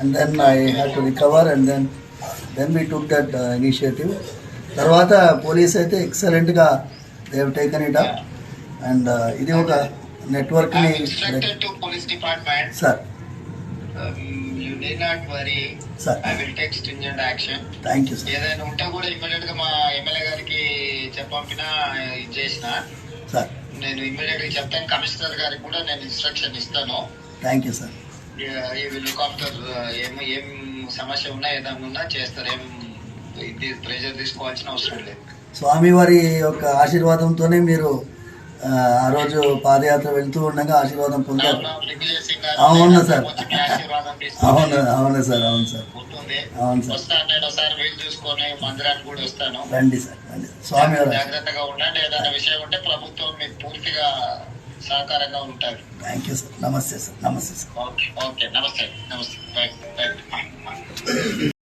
and then I have to recover and then then we took that initiative తర్వాత police అయితే ఎక్సలెంట్గా they've taken it up and ఇది ఒక నెట్వర్క్ని sir sir ఏదైనా ఉంటే కూడా ఇమ్మీడియట్గా మా ఎమ్మెల్యే గారికి చెప్పంపిన ఇది చేసిన సార్ నేను ఇమ్మీడియట్గా చెప్తాను. కమిషనర్ గారికి కూడా నేను ఇన్స్ట్రక్షన్ ఇస్తాను. థ్యాంక్ యూ సార్ ఆఫ్టర్ ఏం ఏం సమస్య ఉన్నా ఏదైనా ఉన్నా చేస్తారు. ఏం ఇది ప్రెజర్ తీసుకోవాల్సిన అవసరం లేదు. స్వామివారి యొక్క ఆశీర్వాదంతోనే మీరు ఆ, రోజు పాదయాత్ర వెళ్తూ ఉండగా ఆశీర్వాదం పొందారు. అవునా, సార్. అవును అవును సార్ అవును సార్. అవును సార్. రండి సార్ రండి. స్వామివారి జాగ్రత్తగా ఉండండి ఏదైనా విషయం ఉంటే ప్రభుత్వం మీకు పూర్తిగా సహకారంగా ఉంటుంది thank you sir namaste sir namaste sir okay okay namaste namaste. Right right